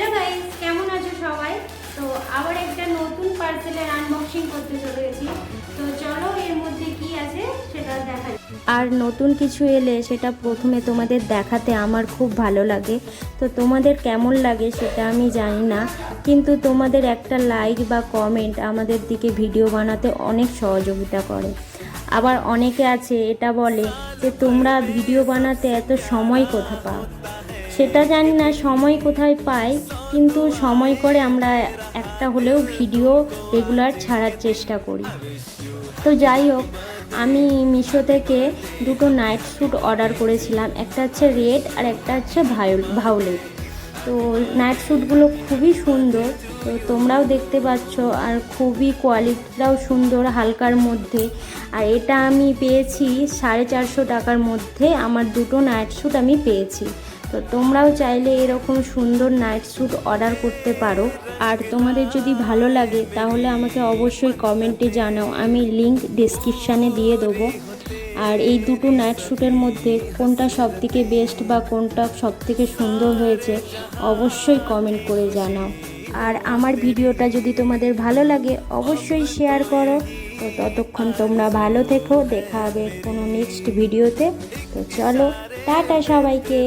Hello guys, কেমন আছো সবাই? তো আবার একটা নতুন পার্সেলের আনবক্সিং করতে চলে গেছি। তো চলো এর মধ্যে কি আছে সেটা দেখা আর নতুন কিছু এলে সেটা প্রথমে তোমাদের দেখাতে আমার খুব ভালো লাগে। তো তোমাদের কেমন লাগে সেটা আমি জানি না। কিন্তু তোমাদের একটা লাইক বা কমেন্ট আমাদের দিকে ভিডিও বানাতে অনেক সহযোগিতা করে। আবার অনেকে আছে, এটা বলে যে, তোমরা ভিডিও বানাতে এত সময় কোথা পাও সেটা জানি না, সময় কোথায় পাই, কিন্তু সময় করে আমরা একটা হলেও ভিডিও রেগুলার ছাড়ার চেষ্টা করি। তো যাই হোক, আমি মিশো থেকে দুটো নাইট স্যুট অর্ডার করেছিলাম, একটা হচ্ছে রেড আর একটা হচ্ছে ভায়োলেট তো নাইট স্যুটগুলো খুবই সুন্দর, তো তোমরাও দেখতে পাচ্ছ, আর খুবই কোয়ালিটিটাও সুন্দর হালকার মধ্যে। আর এটা আমি পেয়েছি সাড়ে চারশো টাকার মধ্যে, আমার দুটো নাইট স্যুট আমি পেয়েছি। তো তোমরাও চাইলে এরকম সুন্দর নাইট স্যুট অর্ডার করতে পারো। আর তোমাদের যদি ভালো লাগে, তাহলে আমাকে অবশ্যই কমেন্টে জানাও। আমি লিংক ডিসক্রিপশানে দিয়ে দেবো। আর এই দুটো নাইট শ্যুটের মধ্যে কোনটা সবথেকে বেস্ট বা কোনটা সবথেকে সুন্দর হয়েছে, অবশ্যই কমেন্ট করে জানাও। আর আমার ভিডিওটা যদি তোমাদের ভালো লাগে, অবশ্যই শেয়ার করো। তো ততক্ষণ তোমরা ভালো থেকো। দেখা হবে কোনো নেক্সট ভিডিওতে তো চলো, টাটা সবাইকে।